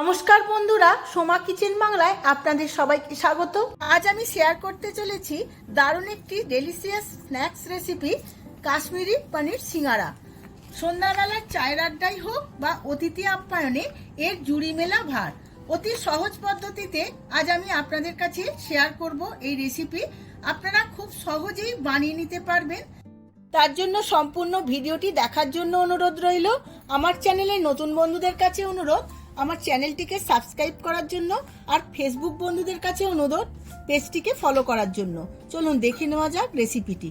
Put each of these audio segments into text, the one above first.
নমস্কার বন্ধুরা, সোমা কিচেন বাংলায় আপনাদের সবাইকে স্বাগত। আজ আমি শেয়ার করতে চলেছি দারুণ একটি delicious snacks recipe Kashmiri paneer সিঙ্গারা। সন্ধ্যাবেলার চায়ের আড্ডাই হোক বা অতিথি আপ্যায়নে এর জুড়ি মেলা ভার। অতি সহজ পদ্ধতিতে আজ আমি আপনাদের কাছে শেয়ার করব এই রেসিপি আপনারা খুব সহজেই বানিয়ে নিতে পারবেন। তার জন্য সম্পূর্ণ ভিডিওটি দেখার জন্য অনুরোধ রইল। আমার চ্যানেলে নতুন বন্ধুদের কাছে অনুরোধ আমার চ্যানেলটিকে সাবস্ক্রাইব করার জন্য আর ফেসবুক বন্ধুদের কাছে অনুরোধ, পেজটিকে ফলো করার জন্য। চলুন দেখে নেওয়া যাক রেসিপিটি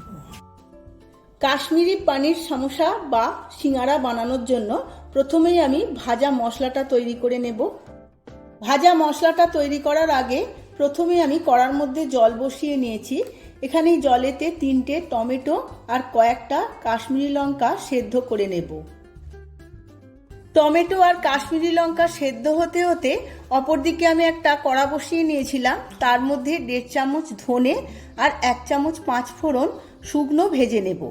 কাশ্মীরি পানির সমোসা বা সিঙ্গারা বানানোর জন্য প্রথমেই আমি ভাজা মশলাটা তৈরি করে নেব। ভাজা মশলাটা তৈরি করার আগে প্রথমে আমি কড়ার মধ্যে জল বসিয়ে নিয়েছি। এখানে এই জলেতে তিনটে টমেটো আর কয়েকটা কাশ্মীরি লঙ্কা সেদ্ধ করে নেব। টমেটো আর কাশ্মীরি লঙ্কা সেদ্ধ হতে হতে অপরদিকে আমি একটা কড়া বসিয়ে নিয়েছিলাম। তার মধ্যে দেড় চামচ ধনে আর এক চামচ পাঁচ ফোড়ন শুকনো ভেজে নেব।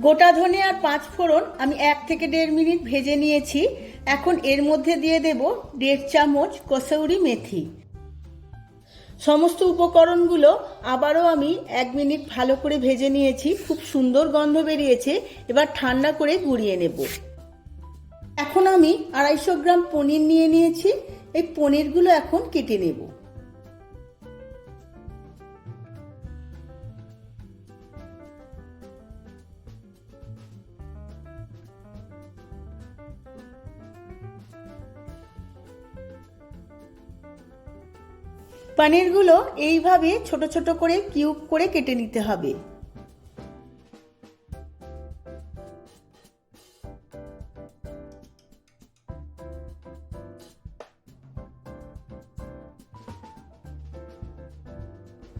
গোটা ধনে আর পাঁচ ফোড়ন আমি এক থেকে দেড় মিনিট ভেজে নিয়েছি। এখন এর মধ্যে দিয়ে দেব দেড় চামচ কসৌরি মেথি। সমস্ত উপকরণগুলো আবারও আমি এক মিনিট ভালো করে ভেজে নিয়েছি। খুব সুন্দর গন্ধ বেরিয়েছে। এবার ঠান্ডা করে গুঁড়িয়ে নেব। এখন আমি আড়াইশো গ্রাম পনির নিয়ে নিয়েছি। এই পনিরগুলো এখন কেটে নেব। পনিরগুলো এইভাবে ছোট ছোট করে কিউব করে কেটে নিতে হবে।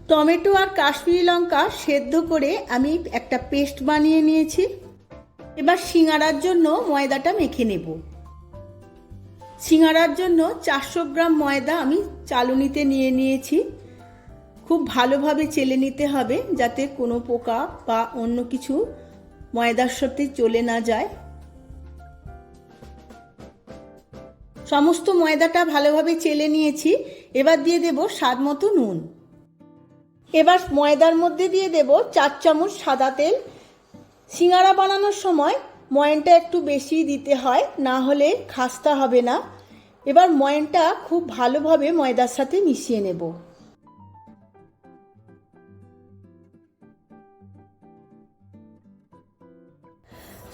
টমেটো আর কাশ্মীরি লঙ্কা সেদ্ধ করে আমি একটা পেস্ট বানিয়ে নিয়েছি। এবার সিঙ্গারার জন্য ময়দাটা মেখে নেব। সিঙ্গারার জন্য চারশো গ্রাম ময়দা আমি চালুনিতে নিয়ে নিয়েছি। খুব ভালোভাবে চেলে নিতে হবে যাতে কোনো পোকা বা অন্য কিছু ময়দার সাথে চলে না যায়। সমস্ত ময়দাটা ভালোভাবে চেলে নিয়েছি। এবার দিয়ে দেব স্বাদ মতো নুন। এবার ময়দার মধ্যে দিয়ে দেব চার চামচ সাদা তেল। সিঙ্গারা বানানোর সময় ময়নটা একটু বেশি দিতে হয়, না হলে খাস্তা হবে না। এবার ময়নটা খুব ভালোভাবে ময়দার সাথে মিশিয়ে নেব।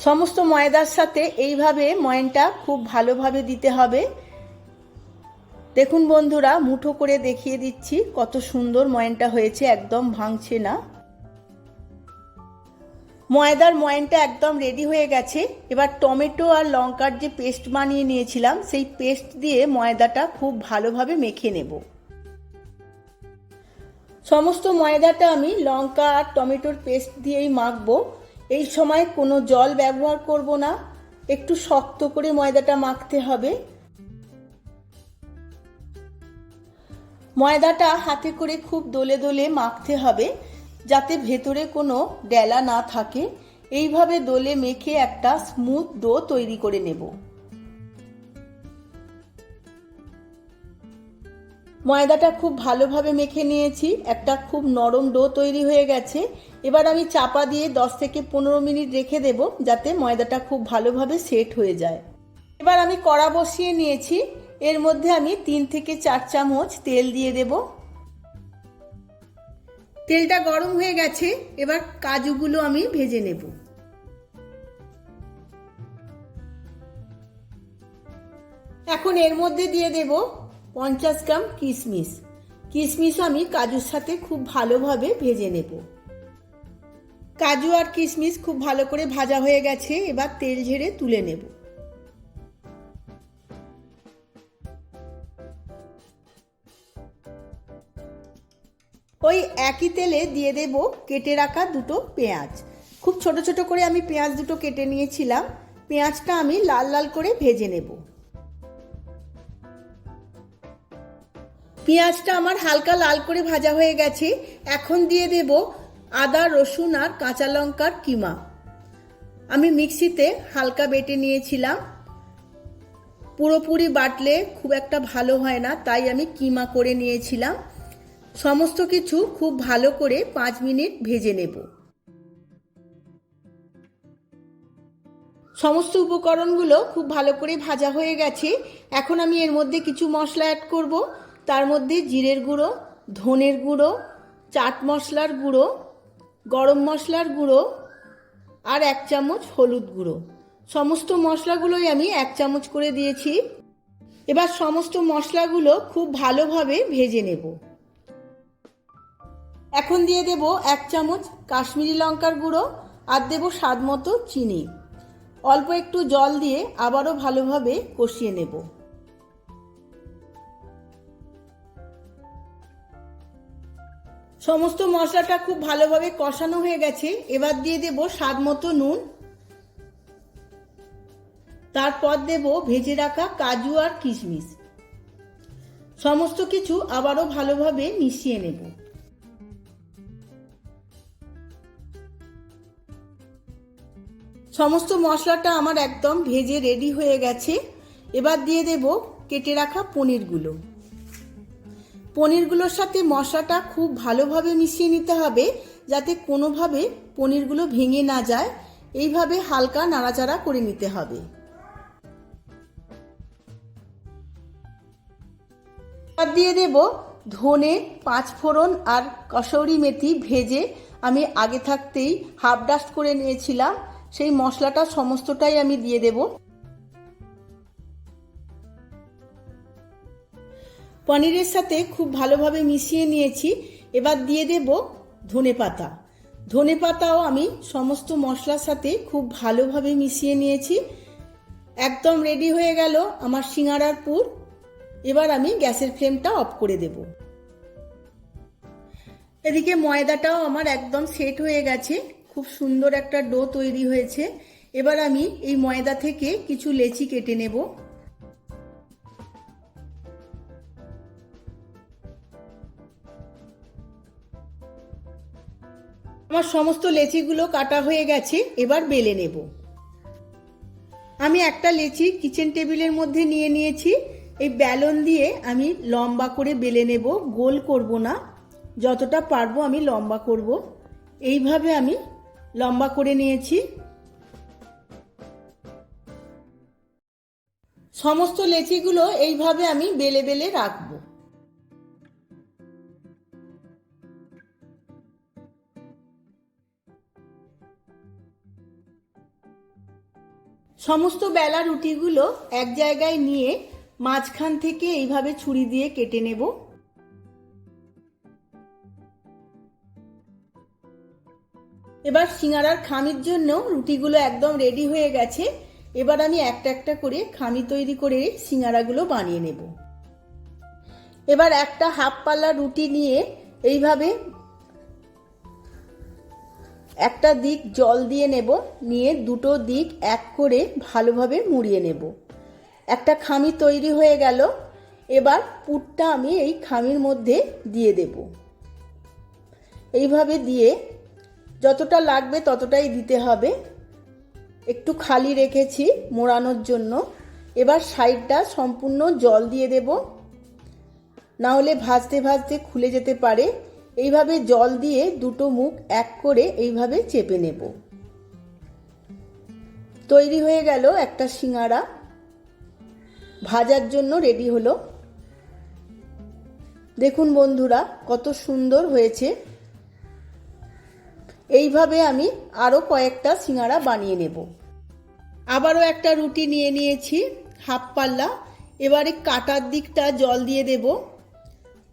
সমস্ত ময়দার সাথে এইভাবে ময়নটা খুব ভালোভাবে দিতে হবে। দেখুন বন্ধুরা, মুঠো করে দেখিয়ে দিচ্ছি কত সুন্দর ময়নটা হয়েছে, একদম ভাঙছে না। ময়দার ময়নটা একদম রেডি হয়ে গেছে। এবার টমেটো আর লঙ্কার যে পেস্ট বানিয়ে নিয়েছিলাম, সেই পেস্ট দিয়ে ময়দাটা খুব ভালোভাবে মেখে নেব। সমস্ত ময়দাটা আমি লঙ্কা আর টমেটোর পেস্ট দিয়েই মাখবো। এই সময় কোনো জল ব্যবহার করব না, একটু শক্ত করে ময়দাটা মাখতে হবে। ময়দাটা হাতে করে খুব দোলে দোলে মাখতে হবে। যাতে ভেতরে কোনো ডেলা না থাকে, এইভাবে দোলে মেখে একটা স্মুথ ডো তৈরি করে নেব। ময়দাটা খুব ভালোভাবে মেখে নিয়েছি, একটা খুব নরম ডো তৈরি হয়ে গেছে। এবার আমি চাপা দিয়ে দশ থেকে পনেরো মিনিট রেখে দেব, যাতে ময়দাটা খুব ভালোভাবে সেট হয়ে যায়। এবার আমি কড়া বসিয়ে নিয়েছি, এর মধ্যে আমি তিন থেকে চার চামচ তেল দিয়ে দেবো। তেলটা গরম হয়ে গেছে, এবার কাজুগুলো আমি ভেজে নেব। এখন এর মধ্যে দিয়ে দেব পঞ্চাশ গ্রাম কিশমিশ। কিশমিশ আমি কাজুর সাথে খুব ভালোভাবে ভেজে নেব। কাজু আর কিশমিশ খুব ভালো করে ভাজা হয়ে গেছে, এবার তেল ঝেড়ে তুলে নেব। ওই একই তেলে দিয়ে দেব কেটে রাখা দুটো পেঁয়াজ। খুব ছোট ছোট করে আমি পেঁয়াজ দুটো কেটে নিয়েছিলাম। পেঁয়াজটা আমি লাল লাল করে ভেজে নেব। পেঁয়াজটা আমার হালকা লাল করে ভাজা হয়ে গেছে। এখন দিয়ে দেব আদা, রসুন আর কাঁচা লঙ্কার কিমা। আমি মিক্সিতে হালকা বেটে নিয়েছিলাম। পুরোপুরি বাটলে খুব একটা ভালো হয় না, তাই আমি কিমা করে নিয়েছিলাম। সমস্ত কিছু খুব ভালো করে পাঁচ মিনিট ভেজে নেব। সমস্ত উপকরণগুলো খুব ভালো করে ভাজা হয়ে গেছে। এখন আমি এর মধ্যে কিছু মশলা অ্যাড করব। তার মধ্যে জিরের গুঁড়ো, ধনের গুঁড়ো, চাট মশলার গুঁড়ো, গরম মশলার গুঁড়ো আর এক চামচ হলুদ গুঁড়ো। সমস্ত মশলাগুলোই আমি এক চামচ করে দিয়েছি। এবার সমস্ত মশলাগুলো খুব ভালোভাবে ভেজে নেব। এখন দিয়ে দেব এক চামচ কাশ্মীরি লঙ্কার গুঁড়ো, আর দেব স্বাদ মতো চিনি। অল্প একটু জল দিয়ে আবারও ভালোভাবে কষিয়ে নেব। সমস্ত মশলাটা খুব ভালোভাবে কষানো হয়ে গেছে। এবার দিয়ে দেব স্বাদ মতো নুন। তারপর দেব ভেজে রাখা কাজু আর কিশমিশ। সমস্ত কিছু আবারও ভালোভাবে মিশিয়ে নেব। সমস্ত মশলাটা আমার একদম ভেজে রেডি হয়ে গেছে। এবার দিয়ে দেব কেটে রাখা পনিরগুলো। পনিরগুলোর সাথে মশলাটা খুব ভালোভাবে মিশিয়ে নিতে হবে, যাতে কোনোভাবে পনিরগুলো ভেঙে না যায়। এইভাবে হালকা নাড়াচাড়া করে নিতে হবে। দিয়ে দেব ধনে পাঁচ ফোড়ন আর কসৌরি মেথি ভেজে। আমি আগে থাকতেই হাফ ডাস্ট করে নিয়েছিলাম। সেই মশলাটা সমস্তটাই আমি দিয়ে দেব। পনিরের সাথে খুব ভালোভাবে মিশিয়ে নিয়েছি। এবার দিয়ে দেব ধনে পাতা। ধনে পাতাও আমি সমস্ত মশলার সাথে খুব ভালোভাবে মিশিয়ে নিয়েছি। একদম রেডি হয়ে গেল আমার সিঙ্গারার পুর। এবার আমি গ্যাসের ফ্লেমটা অফ করে দেব। এদিকে ময়দাটাও আমার একদম সেট হয়ে গেছে। খুব সুন্দর একটা ডো তৈরি হয়েছে। এবার আমি এই ময়দা থেকে কিছু লেচি কেটে নেব। আমার সমস্ত লেচিগুলো কাটা হয়ে গেছে, এবার বেলে নেব। আমি একটা লেচি কিচেন টেবিলের মধ্যে নিয়ে নিয়েছি। এই ব্যালন দিয়ে আমি লম্বা করে বেলে নেব, গোল করব না। যতটা পারব আমি লম্বা করব। এইভাবে আমি লম্বা করে নিয়েছি। সমস্ত লেচিগুলো এইভাবে আমি বেলে বেলে রাখব। সমস্ত বেলা রুটিগুলো এক জায়গায় নিয়ে মাঝখান থেকে এইভাবে ছুরি দিয়ে কেটে নেব। এবার সিঙ্গারার খামির জন্য রুটিগুলো একদম রেডি হয়ে গেছে। এবার আমি একটা একটা করে খামি তৈরি করে সিঙ্গারাগুলো বানিয়ে নেব। এবার একটা হাফ পাল্লা রুটি নিয়ে এইভাবে একটা দিক জল দিয়ে নেব, নিয়ে দুটো দিক এক করে ভালোভাবে মুড়িয়ে নেব। একটা খামি তৈরি হয়ে গেল, এবার পুরটা আমি এই খামির মধ্যে দিয়ে দেব। এইভাবে দিয়ে যতটা লাগবে ততটাই দিতে হবে। একটু খালি রেখেছি মোড়ানোর জন্য। এবার সাইডটা সম্পূর্ণ জল দিয়ে দেব। না হলে ভাজতে ভাজতে খুলে যেতে পারে। এইভাবে জল দিয়ে দুটো মুখ এক করে এইভাবে চেপে নেব। তৈরি হয়ে গেল একটা সিঙ্গারা ভাজার জন্য রেডি হলো। দেখুন বন্ধুরা, কত সুন্দর হয়েছে। এইভাবে আমি আরও কয়েকটা সিঙ্গারা বানিয়ে নেব। আবারও একটা রুটি নিয়ে নিয়েছি, হাফ পাল্লা। এবারে কাটার দিকটা জল দিয়ে দেব।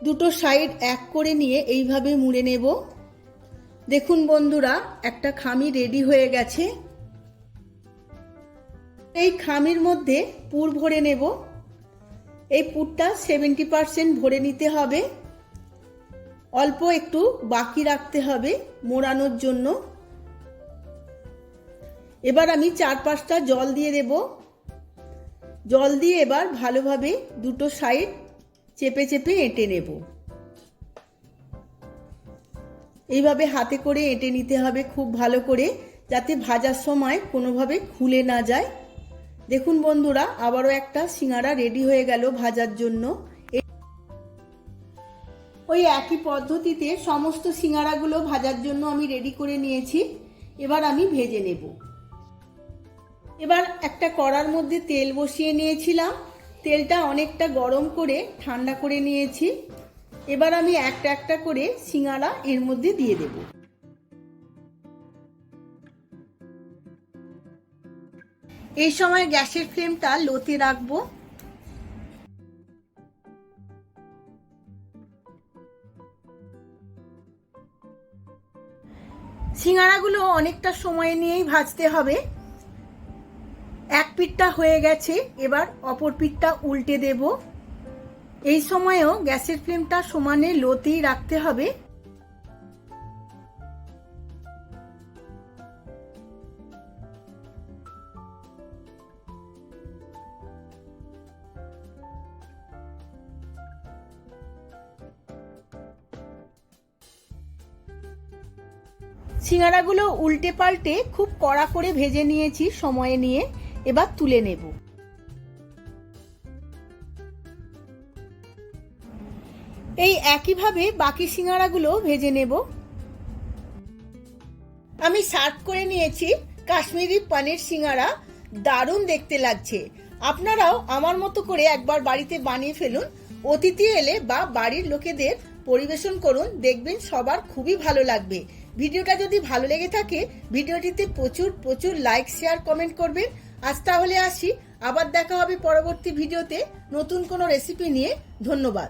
দুটো সাইড এক করে নিয়ে এইভাবে মুড়ে নেব। দেখুন বন্ধুরা, একটা খামি রেডি হয়ে গেছে। এই খামির মধ্যে পুর ভরে নেব। এই পুরটা সেভেন্টি পারসেন্ট ভরে নিতে হবে। অল্প একটু বাকি রাখতে হবে মোড়ানোর জন্য। এবার আমি চার পাঁচটা জল দিয়ে দেব। জল দিয়ে এবার ভালোভাবে দুটো সাইড চেপে চেপে এঁটে নেব। এইভাবে হাতে করে এঁটে নিতে হবে খুব ভালো করে, যাতে ভাজার সময় কোনোভাবে খুলে না যায়। দেখুন বন্ধুরা, আবারও একটা সিঙ্গারা রেডি হয়ে গেল ভাজার জন্য। ওই একই পদ্ধতিতে সমস্ত সিঙ্গারাগুলো ভাজার জন্য আমি রেডি করে নিয়েছি। এবার আমি ভেজে নেব। এবার একটা কড়ার মধ্যে তেল বসিয়ে নিয়েছিলাম। তেলটা অনেকটা গরম করে ঠান্ডা করে নিয়েছি। এবার আমি একটা একটা করে সিঙ্গারা এর মধ্যে দিয়ে দেব। এই সময় গ্যাসের ফ্লেমটা লোতে রাখব। সিঙ্গারাগুলো অনেকটা সময় নিয়েই ভাজতে হবে। এক পিঠটা হয়ে গেছে, এবার অপর পিঠটা উল্টে দেব। এই সময়েও গ্যাসের ফ্লেমটা সমানে লোতেই রাখতে হবে। সিঙ্গারাগুলো উল্টে পাল্টে খুব কড়া করে ভেজে নিয়েছি সময়ে নিয়ে, এবার তুলে নেব। এই একইভাবে বাকি সিঙ্গারাগুলো ভেজে নেব। আমি সার্ভ করে নিয়েছি কাশ্মীরি পনির সিঙ্গারা, দারুণ দেখতে লাগছে। আপনারাও আমার মতো করে একবার বাড়িতে বানিয়ে ফেলুন, অতিথি এলে বা বাড়ির লোকেদের পরিবেশন করুন, দেখবেন সবার খুবই ভালো লাগবে। ভিডিওটা যদি ভালো লেগে থাকে, ভিডিওটিতে প্রচুর প্রচুর লাইক শেয়ার কমেন্ট করবেন। আজ তাহলে আসি। আবার দেখা হবে পরবর্তী ভিডিওতে। নতুন কোনো রেসিপি নিয়ে। ধন্যবাদ।